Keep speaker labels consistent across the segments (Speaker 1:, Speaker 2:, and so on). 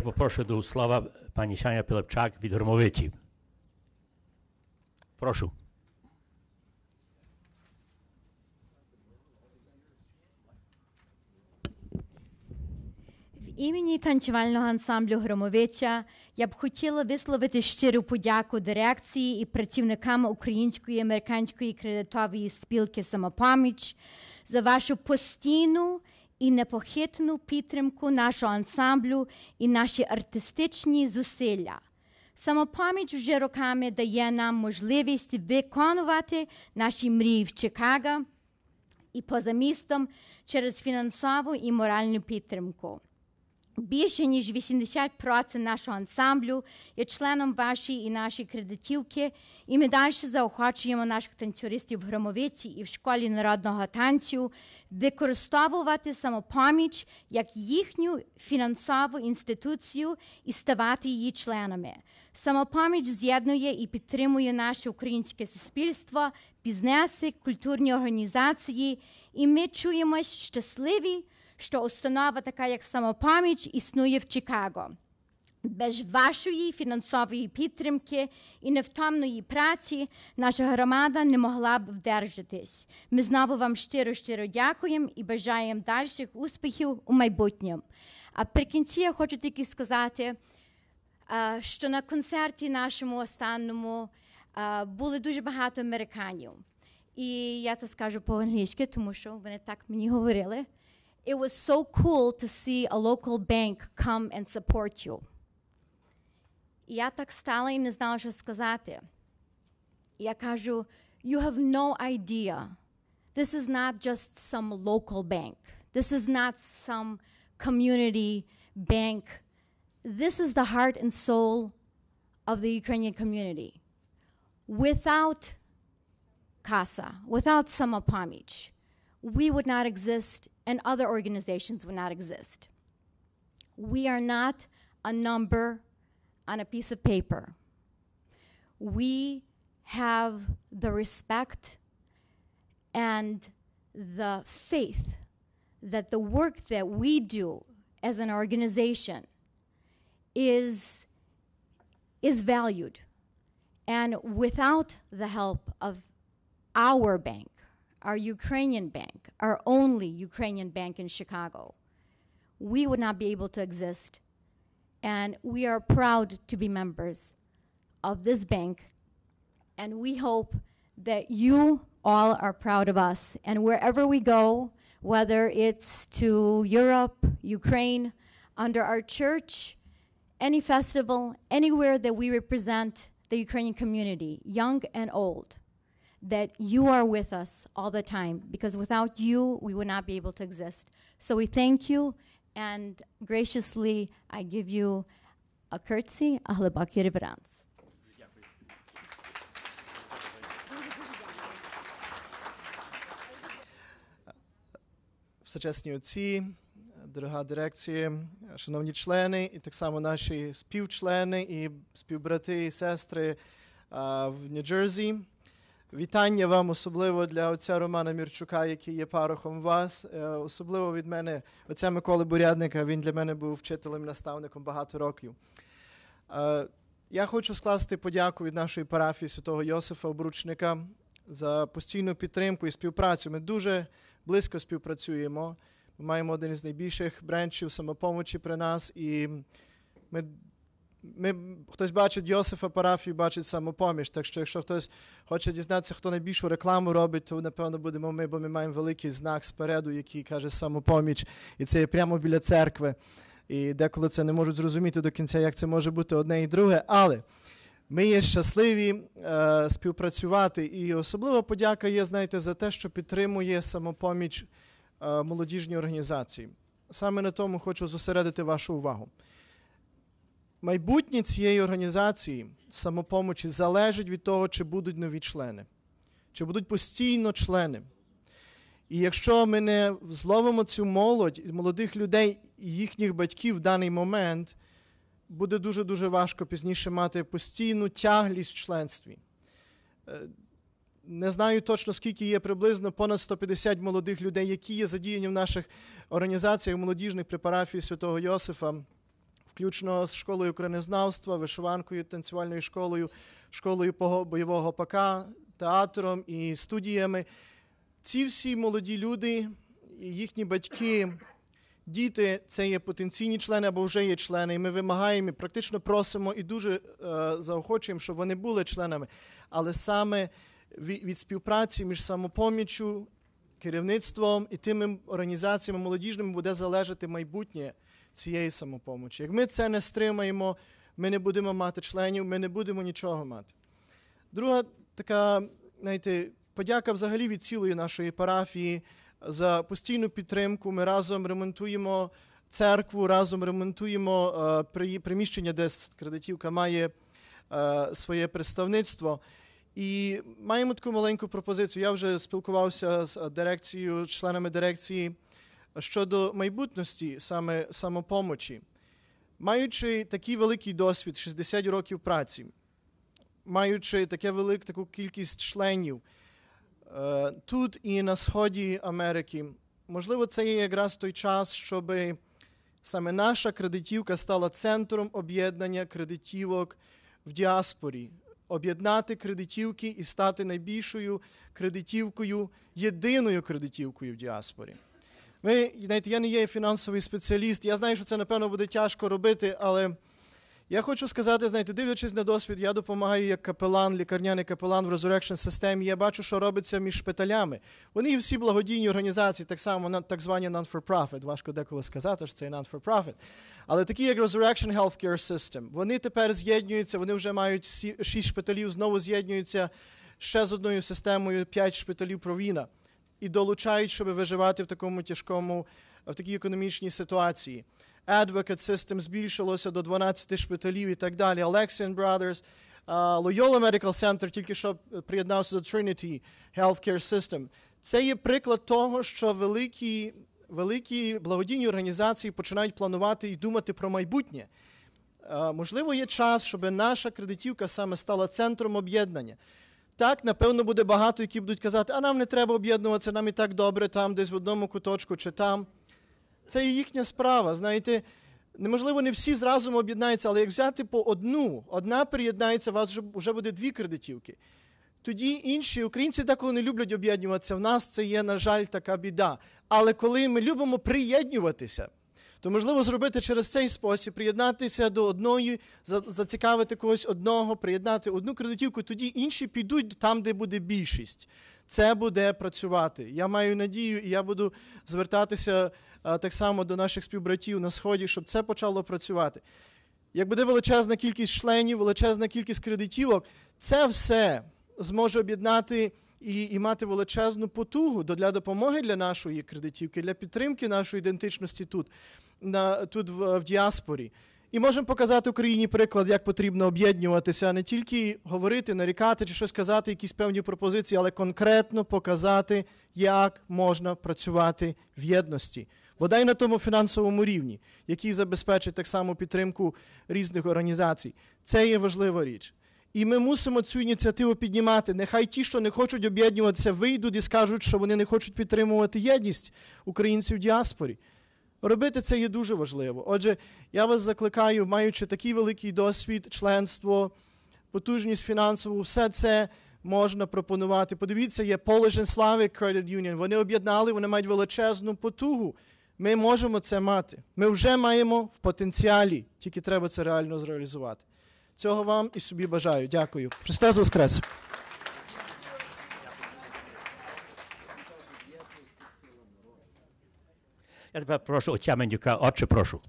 Speaker 1: Попрошу до слова пані Шаня Пилипчак від Громовичі. Прошу.
Speaker 2: В імені танцювального ансамблю Громовича я б хотіла висловити щиру подяку дирекції і працівникам Української американської кредитової спілки Самопоміч за вашу постійну і непохитну підтримку нашого ансамблю і наші артистичні зусилля. Самопоміч вже роками дає нам можливість виконувати наші мрії в Чикаго і поза містом через фінансову і моральну підтримку. Більше ніж 80% нашого ансамблю є членом вашої і нашої кредитівки, і ми далі заохочуємо наших танцюристів в Громовиці і в школі народного танцю використовувати самопоміч як їхню фінансову інституцію і ставати її членами. Самопоміч з'єднує і підтримує наше українське суспільство, бізнеси, культурні організації, і ми чуємось щасливі що установа така, як самопоміч, існує в Чикаго. Без вашої фінансової підтримки і невтомної праці наша громада не могла б вдержатись. Ми знову вам щиро-щиро дякуємо і бажаємо дальших успіхів у майбутньому. А при кінці я хочу тільки сказати, що на концерті нашому останньому були дуже багато американців. І я це скажу по-англійськи, тому що вони так мені говорили. it was so cool to see a local bank come and support you. Я так стала і не знала, що сказати. Я кажу, you have no idea. This is not just some local bank. This is not some community bank. This is the heart and soul of the Ukrainian community. Without CASA, without Samopomich, we would not exist and other organizations would not exist. We are not a number on a piece of paper. We have the respect and the faith that the work that we do as an organization is, is valued. And without the help of our bank, our Ukrainian bank, our only Ukrainian bank in Chicago, we would not be able to exist. And we are proud to be members of this bank. And we hope that you all are proud of us. And wherever we go, whether it's to Europe, Ukraine, under our church, any festival, anywhere that we represent the Ukrainian community, young and old, that you are with us all the time because without you, we would not be able to exist. So we thank you and graciously I give you a curtsy, a hlebaki reverence.
Speaker 3: Всечесні отці, дорога дирекція, шановні члени, і так само наші співчлени і співбрати і сестри в Нью-Джерсі. Вітання вам, особливо для отця Романа Мірчука, який є парохом вас. Особливо від мене, отця Миколи Бурядника, він для мене був вчителем, наставником багато років. Я хочу скласти подяку від нашої парафії святого Йосифа Обручника за постійну підтримку і співпрацю. Ми дуже близько співпрацюємо. Ми маємо один із найбільших бренчів самопомочі при нас, і ми ми, Хтось бачить Йосифа парафію, бачить самопоміж. Так що, якщо хтось хоче дізнатися, хто найбільшу рекламу робить, то напевно будемо ми, бо ми маємо великий знак спереду, який каже самопоміч, і це є прямо біля церкви. І деколи це не можуть зрозуміти до кінця, як це може бути одне і друге. Але ми є щасливі е, співпрацювати. І особлива подяка є, знаєте, за те, що підтримує самопоміч е, молодіжні організації. Саме на тому хочу зосередити вашу увагу. Майбутнє цієї організації самопомочі залежить від того, чи будуть нові члени, чи будуть постійно члени. І якщо ми не зловимо цю молодь, молодих людей і їхніх батьків в даний момент, буде дуже-дуже важко пізніше мати постійну тяглість в членстві. Не знаю точно, скільки є приблизно понад 150 молодих людей, які є задіяні в наших організаціях молодіжних при парафії святого Йосифа включно з школою краєзнавства, вишиванкою, танцювальною школою, школою бойового ПК, театром і студіями. Ці всі молоді люди, їхні батьки, діти це є потенційні члени або вже є члени. І ми вимагаємо, і практично просимо і дуже е, заохочуємо, щоб вони були членами. Але саме від співпраці між самопоміччю, керівництвом і тими організаціями молодіжними буде залежати майбутнє цієї самопомочі. Як ми це не стримаємо, ми не будемо мати членів, ми не будемо нічого мати. Друга така, знаєте, подяка взагалі від цілої нашої парафії за постійну підтримку. Ми разом ремонтуємо церкву, разом ремонтуємо е, приміщення, де кредитівка має е, своє представництво. І маємо таку маленьку пропозицію. Я вже спілкувався з дирекцією, членами дирекції щодо майбутності саме самопомочі. Маючи такий великий досвід, 60 років праці, маючи таке велик, таку кількість членів е, тут і на сході Америки, можливо, це є якраз той час, щоб саме наша кредитівка стала центром об'єднання кредитівок в діаспорі, об'єднати кредитівки і стати найбільшою кредитівкою, єдиною кредитівкою в діаспорі. Ви знаєте, я не є фінансовий спеціаліст. Я знаю, що це напевно буде тяжко робити, але я хочу сказати, знаєте, дивлячись на досвід, я допомагаю як капелан, лікарняний капелан в Resurrection системі. Я бачу, що робиться між шпиталями. Вони всі благодійні організації, так само так звані non-for-profit. Важко деколи сказати, що це non-for-profit. Але такі, як Resurrection Healthcare System, вони тепер з'єднуються, вони вже мають шість шпиталів, знову з'єднуються ще з одною системою, п'ять шпиталів провіна і долучають, щоб виживати в такому тяжкому, в такій економічній ситуації. Advocate System збільшилося до 12 шпиталів і так далі. Alexian Brothers, Loyola Medical Center тільки що приєднався до Trinity Healthcare System. Це є приклад того, що великі, великі благодійні організації починають планувати і думати про майбутнє. Можливо, є час, щоб наша кредитівка саме стала центром об'єднання. Так, напевно, буде багато, які будуть казати, а нам не треба об'єднуватися, нам і так добре там, десь в одному куточку чи там. Це і їхня справа. Знаєте, неможливо, не всі зразу об'єднаються, але як взяти по одну, одна приєднається, у вас вже, буде дві кредитівки. Тоді інші українці деколи не люблять об'єднуватися. В нас це є, на жаль, така біда. Але коли ми любимо приєднуватися, то можливо зробити через цей спосіб, приєднатися до одної, зацікавити когось одного, приєднати одну кредитівку, тоді інші підуть там, де буде більшість. Це буде працювати. Я маю надію, і я буду звертатися так само до наших співбратів на сході, щоб це почало працювати. Як буде величезна кількість членів, величезна кількість кредитівок, це все зможе об'єднати і, і мати величезну потугу для допомоги для нашої кредитівки, для підтримки нашої ідентичності тут, на, тут в, в діаспорі. І можемо показати Україні приклад, як потрібно об'єднуватися, а не тільки говорити, нарікати чи щось казати, якісь певні пропозиції, але конкретно показати, як можна працювати в єдності. Бодай на тому фінансовому рівні, який забезпечить так само підтримку різних організацій. Це є важлива річ. І ми мусимо цю ініціативу піднімати. Нехай ті, що не хочуть об'єднуватися, вийдуть і скажуть, що вони не хочуть підтримувати єдність українців в діаспорі. Робити це є дуже важливо. Отже, я вас закликаю, маючи такий великий досвід, членство, потужність фінансову, все це можна пропонувати. Подивіться, є Polish and Slavic Credit Union. Вони об'єднали, вони мають величезну потугу. Ми можемо це мати. Ми вже маємо в потенціалі, тільки треба це реально зреалізувати. Цього вам і собі бажаю. Дякую. Христос Воскрес!
Speaker 1: Я тепер прошу отця Мендюка, отче, прошу.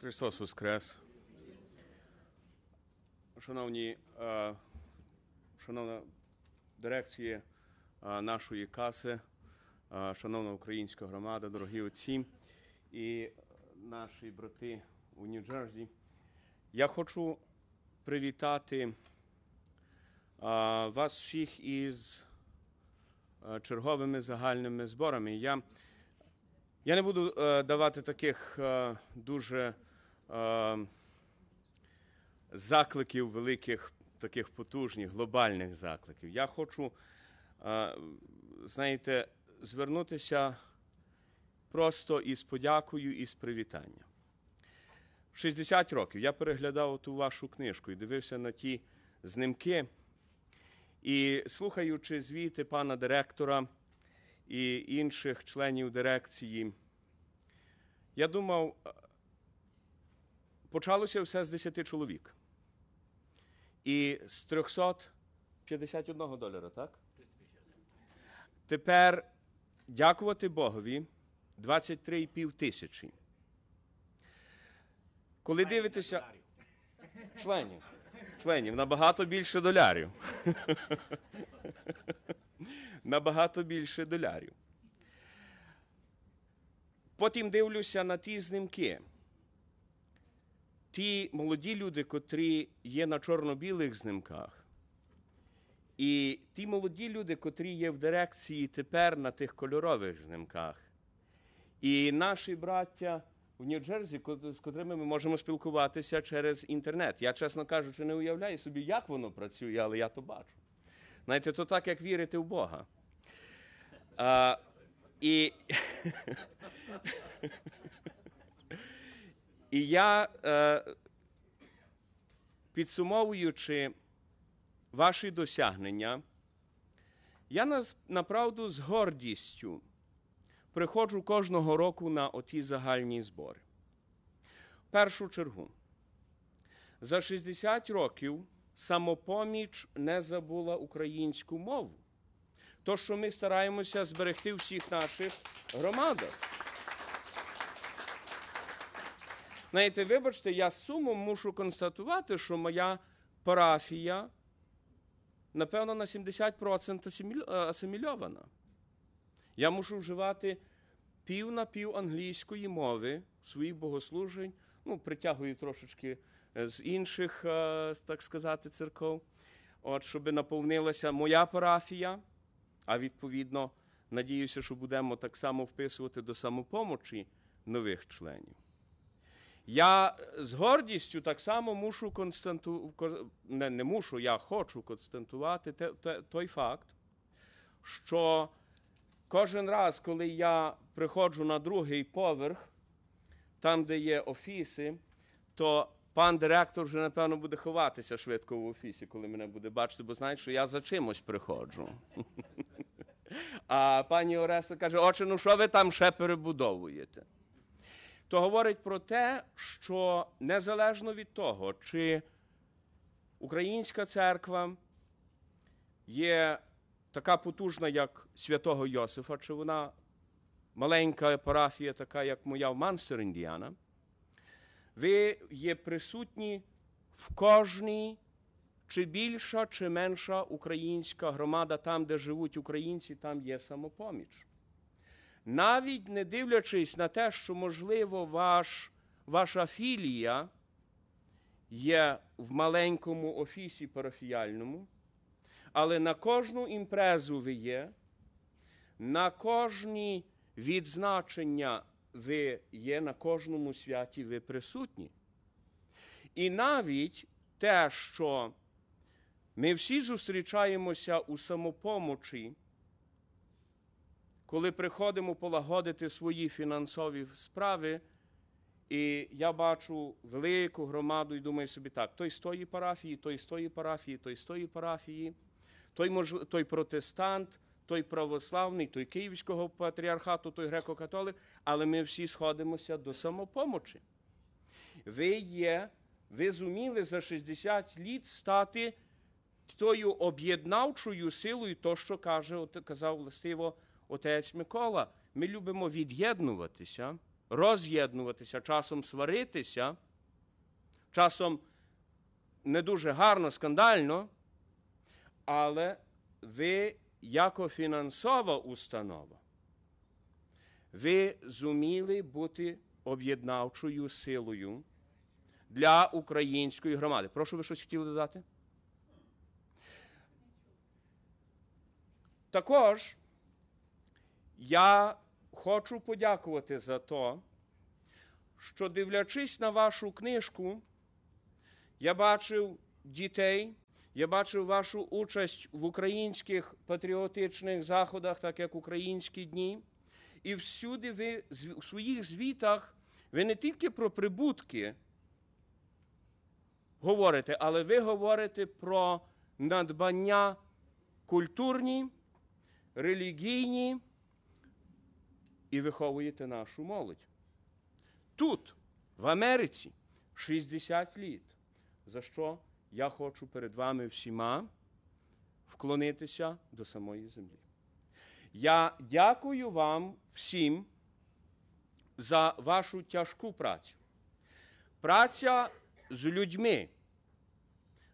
Speaker 4: Христос Воскрес. Шановні, е, шановна дирекція е, нашої каси, е, шановна українська громада, дорогі отці і наші брати у Нью-Джерсі. Я хочу привітати вас всіх із е, черговими загальними зборами. Я я не буду е, давати таких е, дуже закликів великих, таких потужних, глобальних закликів. Я хочу знаєте, звернутися просто із подякою і з привітанням. 60 років я переглядав ту вашу книжку і дивився на ті знимки. І слухаючи звіти пана директора і інших членів дирекції, я думав, почалося все з 10 чоловік. І з 351 долара, так? Тепер дякувати Богові 23,5 тисячі. Коли дивитеся. Членів. Членів набагато більше долярів. набагато більше долярів. Потім дивлюся на ті знімки. Ті молоді люди, котрі є на чорно-білих знимках, і ті молоді люди, котрі є в дирекції тепер на тих кольорових знимках. І наші браття в Нью-Джерсі, з котрими ми можемо спілкуватися через інтернет. Я, чесно кажучи, не уявляю собі, як воно працює, але я то бачу. Знаєте, то так, як вірити в Бога. А, і, і я, е, підсумовуючи ваші досягнення, я направду з гордістю приходжу кожного року на оті загальні збори. Першу чергу, за 60 років самопоміч не забула українську мову. То, що ми стараємося зберегти всіх наших громадах. Знаєте, вибачте, я з сумом мушу констатувати, що моя парафія, напевно, на 70% асиміль- е, асимільована. Я мушу вживати пів на пів англійської мови своїх богослужень, ну, притягую трошечки е, з інших, е, так сказати, церков, от, щоб наповнилася моя парафія, а відповідно, надіюся, що будемо так само вписувати до самопомочі нових членів. Я з гордістю так само мушу константу... не, не мушу, я хочу те, той факт, що Кожен раз, коли я приходжу на другий поверх, там, де є офіси, то пан директор вже, напевно, буде ховатися швидко в офісі, коли мене буде бачити, бо знає, що я за чимось приходжу. А пані Ореста каже: Отче, ну що ви там ще перебудовуєте? То говорить про те, що незалежно від того, чи українська церква є така потужна, як святого Йосифа, чи вона маленька парафія, така, як моя в Мансер, Індіана, ви є присутні в кожній чи більша, чи менша українська громада, там, де живуть українці, там є самопоміч. Навіть не дивлячись на те, що, можливо, ваш, ваша філія є в маленькому офісі парафіяльному, але на кожну імпрезу ви є, на кожні відзначення ви є, на кожному святі ви присутні. І навіть те, що ми всі зустрічаємося у самопомочі, коли приходимо полагодити свої фінансові справи, і я бачу велику громаду і думаю собі так: той з тої парафії, той з тої парафії, той з тої парафії, той, мож... той протестант, той православний, той Київського патріархату, той греко-католик, але ми всі сходимося до самопомочі. Ви є, ви зуміли за 60 літ стати тою об'єднавчою силою, то, що каже, казав властиво отець Микола. Ми любимо від'єднуватися, роз'єднуватися, часом сваритися, часом не дуже гарно, скандально, але ви, як фінансова установа, ви зуміли бути об'єднавчою силою для української громади. Прошу, ви щось хотіли додати? Також я хочу подякувати за те, що дивлячись на вашу книжку, я бачив дітей, Я бачив вашу участь в українських патріотичних заходах, так як українські дні. І всюди ви у своїх звітах ви не тільки про прибутки говорите, але ви говорите про надбання культурні, релігійні і виховуєте нашу молодь. Тут, в Америці, 60 літ, за що я хочу перед вами всіма вклонитися до самої землі. Я дякую вам всім за вашу тяжку працю. Праця з людьми,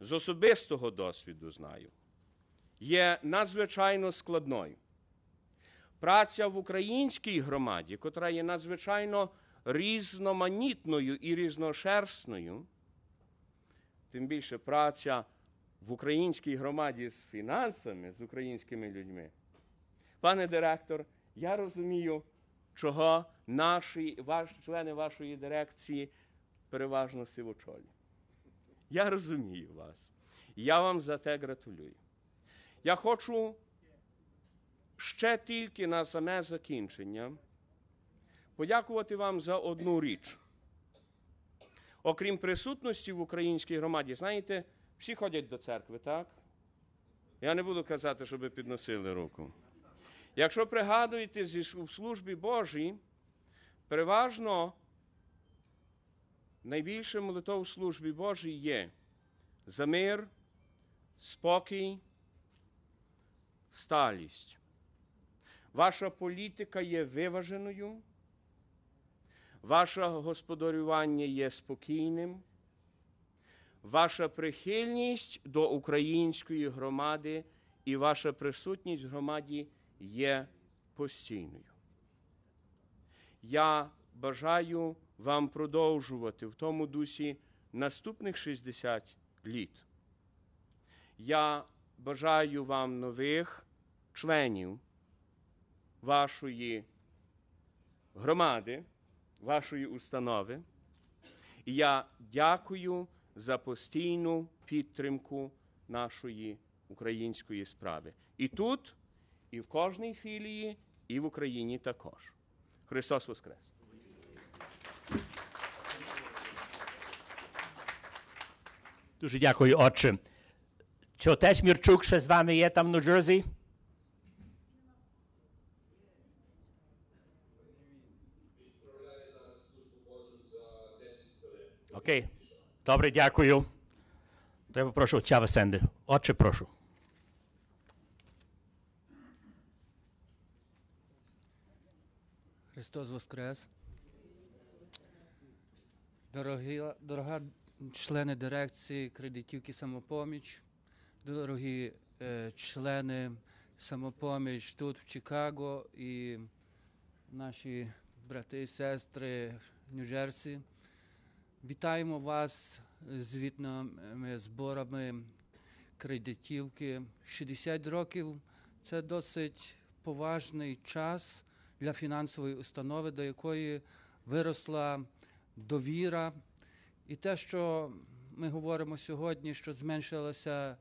Speaker 4: з особистого досвіду знаю, є надзвичайно складною. Праця в українській громаді, котра є надзвичайно різноманітною і різношерстною, тим більше праця в українській громаді з фінансами, з українськими людьми. Пане директор, я розумію, чого наші, ваш, члени вашої дирекції переважно сивочолі. Я розумію вас. Я вам за те гратулюю. Я хочу ще тільки на саме закінчення подякувати вам за одну річ. Окрім присутності в українській громаді, знаєте, всі ходять до церкви, так? Я не буду казати, щоб підносили руку. Якщо пригадуєте в службі Божій, переважно найбільше молитов в службі Божій є за мир, спокій, сталість. Ваша політика є виваженою, ваше господарювання є спокійним, ваша прихильність до української громади і ваша присутність в громаді є постійною. Я бажаю вам продовжувати в тому дусі наступних 60 літ. Я бажаю вам нових членів вашої громади, вашої установи. І я дякую за постійну підтримку нашої української справи. І тут, і в кожній філії, і в Україні також. Христос Воскрес!
Speaker 1: Дуже дякую, отче. Чи отець Мірчук ще з вами є там в Нью-Джерсі? Окей. Добре, дякую. Треба прошу отця Васенди. Отче, прошу.
Speaker 5: Христос Воскрес. Дорогі, дорога члени дирекції кредитівки самопоміч, дорогі е, члени самопоміч тут в Чикаго і наші брати і сестри в Нью-Джерсі. Вітаємо вас з звітними зборами кредитівки. 60 років це досить поважний час для фінансової установи, до якої виросла довіра. І те, що ми говоримо сьогодні, що зменшилася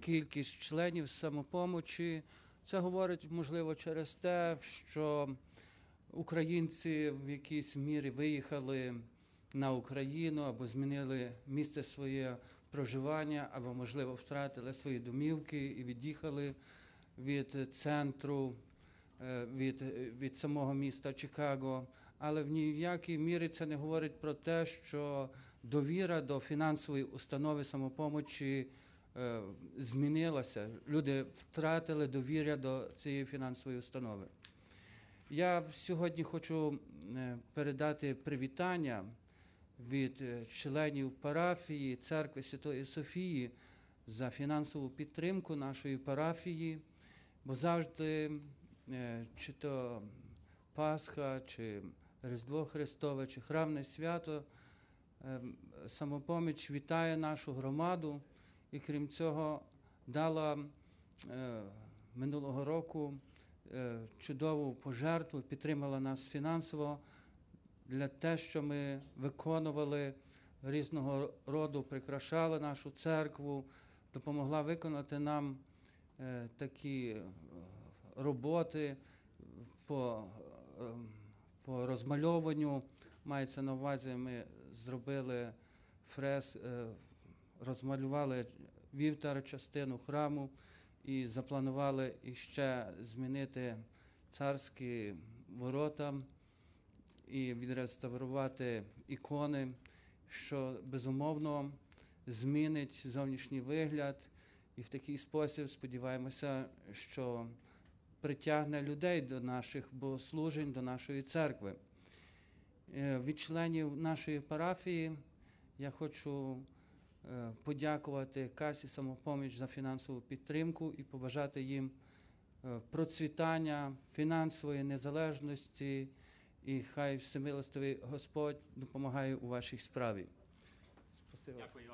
Speaker 5: кількість членів самопомочі, це говорить, можливо, через те, що українці в якійсь мірі виїхали на Україну або змінили місце своє проживання, або, можливо, втратили свої домівки і від'їхали від центру, е, від, від самого міста Чикаго. Але в ніякій мірі це не говорить про те, що довіра до фінансової установи самопомочі е, змінилася. Люди втратили довіря до цієї фінансової установи. Я сьогодні хочу е, передати привітання від е, членів парафії церкви Святої Софії за фінансову підтримку нашої парафії, бо завжди, е, чи то Пасха, чи Різдво Христове, чи Храмне свято, е, самопоміч вітає нашу громаду. І крім цього дала е, минулого року чудову пожертву, підтримала нас фінансово для те, що ми виконували різного роду, прикрашали нашу церкву, допомогла виконати нам е, такі е, роботи по, е, по розмальовуванню. Мається на увазі, ми зробили фрес, е, розмалювали вівтар, частину храму і запланували іще змінити царські ворота і відреставрувати ікони, що безумовно змінить зовнішній вигляд, і в такий спосіб сподіваємося, що притягне людей до наших богослужень, до нашої церкви. Е, Від членів нашої парафії я хочу е, подякувати касі самопоміч за фінансову підтримку і побажати їм е, процвітання, фінансової незалежності, і хай всемилостивий Господь допомагає у вашій справі.
Speaker 3: Спасибо.
Speaker 1: Дякую.